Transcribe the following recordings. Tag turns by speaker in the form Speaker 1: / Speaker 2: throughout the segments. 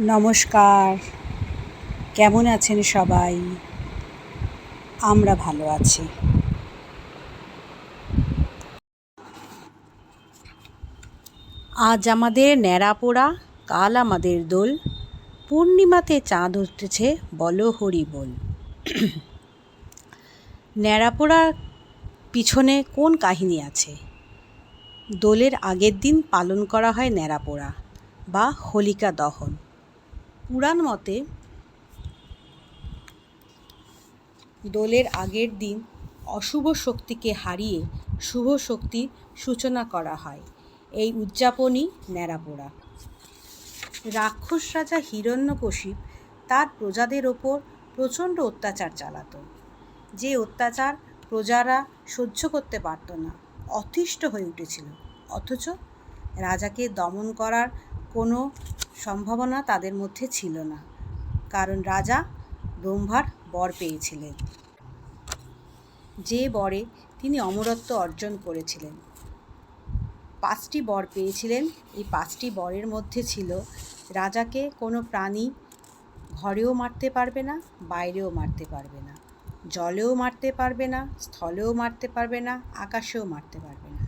Speaker 1: নমস্কার। কেমন আছেন সবাই? আমরা ভালো আছি। আজ আমাদের ন্যাড়া পোড়া, কাল আমাদের দোল। পূর্ণিমাতে চাঁদ উঠেছে বলো হরি বল। ন্যাড়া পোড়া পিছনে কোন কাহিনী আছে? দোলের আগের দিন পালন করা হয় ন্যাড়া পোড়া বা হোলিকা দহন। পুরাণ মতে দোলের আগের দিন অশুভ শক্তিকে হারিয়ে শুভ শক্তির সূচনা করা হয়। এই উদযাপনই ন্যাড়াপোড়া। রাক্ষস রাজা হিরণ্যকশিপ তার প্রজাদের ওপর প্রচণ্ড অত্যাচার চালাতো। যে অত্যাচার প্রজারা সহ্য করতে পারত না, অতিষ্ঠ হয়ে উঠেছিল। অথচ রাজাকে দমন করার কোনো সম্ভাবনা তাদের মধ্যে ছিল না, কারণ রাজা ব্রহ্মার বর পেয়েছিলেন। যে বরে তিনি অমরত্ব অর্জন করেছিলেন। পাঁচটি বর পেয়েছিলেন, এই পাঁচটি বরের মধ্যে ছিল, রাজাকে কোনো প্রাণী ঘরেও মারতে পারবে না, বাইরেও মারতে পারবে না, জলেও মারতে পারবে না, স্থলেও মারতে পারবে না, আকাশেও মারতে পারবে না,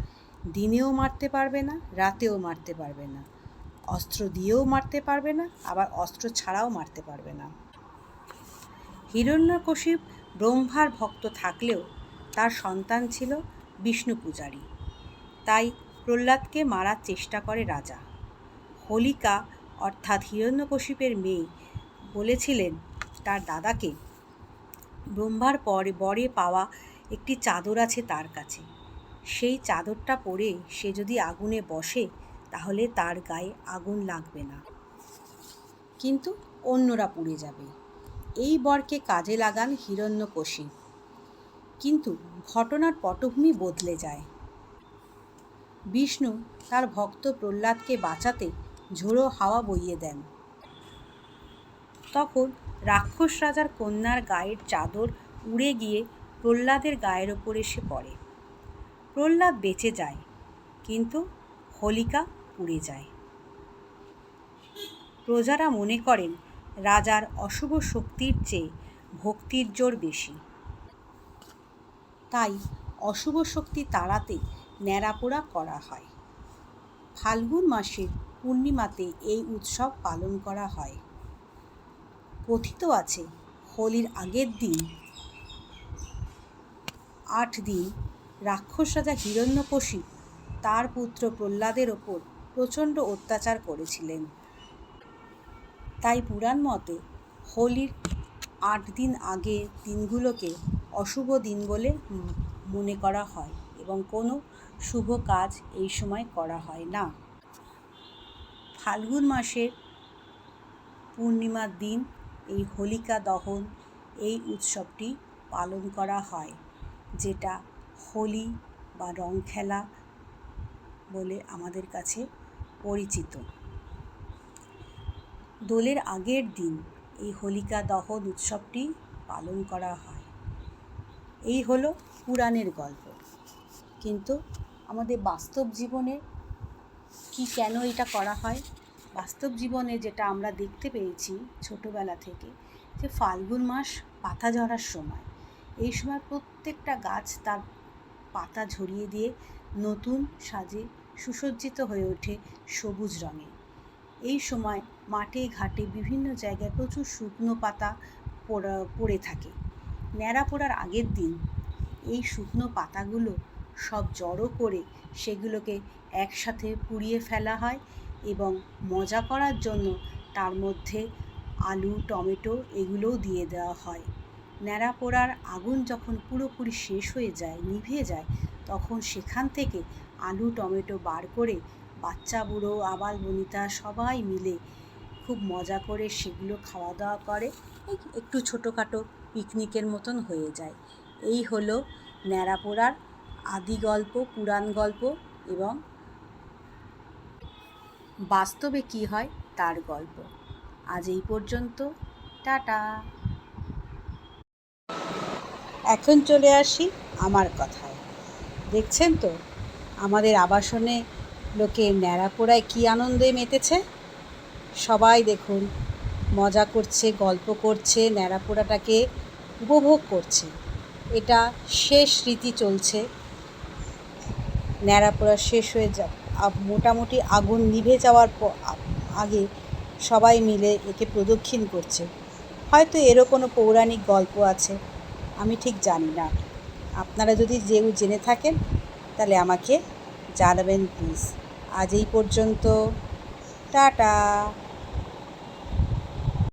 Speaker 1: দিনেও মারতে পারবে না, রাতেও মারতে পারবে না। অস্ত্র দিয়েও মারতে পারবে না, আবার অস্ত্র ছাড়াও মারতে পারবে না। হিরণ্যকশিপ ব্রহ্মার ভক্ত থাকলেও তার সন্তান ছিল বিষ্ণু পূজারী। তাই প্রহ্লাদকে মারার চেষ্টা করে রাজা। হোলিকা, অর্থাৎ হিরণ্যকশিপের মেয়ে, বলেছিলেন, তার দাদাকে ব্রহ্মার পরে, বরে পাওয়া একটি চাদর আছে তার কাছে। সেই চাদরটা পরে সে যদি আগুনে বসে তাহলে তার গায়ে আগুন লাগবে না। কিন্তু অন্যরা পুড়ে যাবে। এই বরকে কাজে লাগান হিরণ্যকশিপ কিন্তু ঘটনার পটভূমি বদলে যায়। বিষ্ণু তার ভক্ত প্রহ্লাদকে বাঁচাতে ঝোড়ো হাওয়া বইয়ে দেন। তখন রাক্ষস রাজার কন্যার গায়ের চাদর উড়ে গিয়ে প্রহ্লাদের গায়ের ওপর এসে পড়ে। প্রহ্লাদ বেঁচে যায়, কিন্তু হোলিকা পুড়ে যায়। প্রজারা মনে করেন, রাজার অশুভ শক্তির চেয়ে ভক্তির জোর বেশি। তাই অশুভ শক্তি তাড়াতে ন্যাড়াপোড়া করা হয়। ফাল্গুন মাসের পূর্ণিমাতে এই উৎসব পালন করা হয়। কথিত আছে, হোলির আগের দিন আট দিন রাক্ষস রাজা হিরণ্যকশিপ তার পুত্র প্রহ্লাদের ওপর প্রচণ্ড অত্যাচার করেছিলেন। তাই পুরাণ মতে হোলির আট দিন আগে দিনগুলোকে অশুভ দিন বলে মনে করা হয় এবং কোনো শুভ কাজ এই সময় করা হয় না। ফাল্গুন মাসের পূর্ণিমার দিন এই হোলিকা দহন, এই উৎসবটি পালন করা হয়, যেটা হোলি বা রং খেলা বলে আমাদের কাছে পরিচিত। দোলের আগের দিন এই হোলিকা দহন উৎসবটি পালন করা হয়। এই হলো পুরাণের গল্প। কিন্তু আমাদের বাস্তব জীবনে কি কেন এটা করা হয়? বাস্তব জীবনে যেটা আমরা দেখতে পেয়েছি ছোটোবেলা থেকে, যে ফাল্গুন মাস পাতা ঝরার সময়। এই সময় প্রত্যেকটা গাছ তার পাতা ঝরিয়ে দিয়ে নতুন সাজে সুসজ্জিত হয়ে ওঠে সবুজ রঙে। এই সময় মাঠে, ঘাটে বিভিন্ন জায়গায় প্রচুর শুকনো পাতা পড়া থাকে। ন্যাড়া পোড়ার আগের দিন এই শুকনো পাতাগুলো সব জড়ো করে সেগুলোকে একসাথে পুড়িয়ে ফেলা হয় এবং মজা করার জন্য তার মধ্যে আলু, টমেটো এগুলোও দিয়ে দেওয়া হয়। ন্যাড়া পোড়ার আগুন যখন পুরোপুরি শেষ হয়ে যায় নিভে যায় তখন সেখান থেকে আলু, টমেটো বার করে বাচ্চা, বুড়ো, আবাল, বনিতা সবাই মিলে খুব মজা করে সেগুলো খাওয়া দাওয়া করে। একটু ছোটোখাটো পিকনিকের মতন হয়ে যায়। এই হলো ন্যাড়াপোড়ার আদি গল্প, পুরাণ গল্প এবং বাস্তবে কি হয় তার গল্প। আজ এই পর্যন্ত। টাটা। এখন চলে আসি আমার কথায়। দেখছেন তো? আমাদের আবাসনে লোকে ন্যাড়াপোড়ায় কী আনন্দে মেতেছে? সবাই দেখুন, মজা করছে, গল্প করছে, ন্যাড়াপোড়াটাকে উপভোগ করছে। এটা শেষ রীতি চলছে। ন্যাড়াপোড়া শেষ হয়ে যা মোটামুটি আগুন নিভে যাওয়ার আগে সবাই মিলে একে প্রদক্ষিণ করছে। হয়তো এরও কোনো পৌরাণিক গল্প আছে, আমি ঠিক জানি না। আপনারা যদি যেউ জেনে থাকেন তাহলে আমাকে জানাবেন প্লিজ। আজ এই পর্যন্ত। টাটা।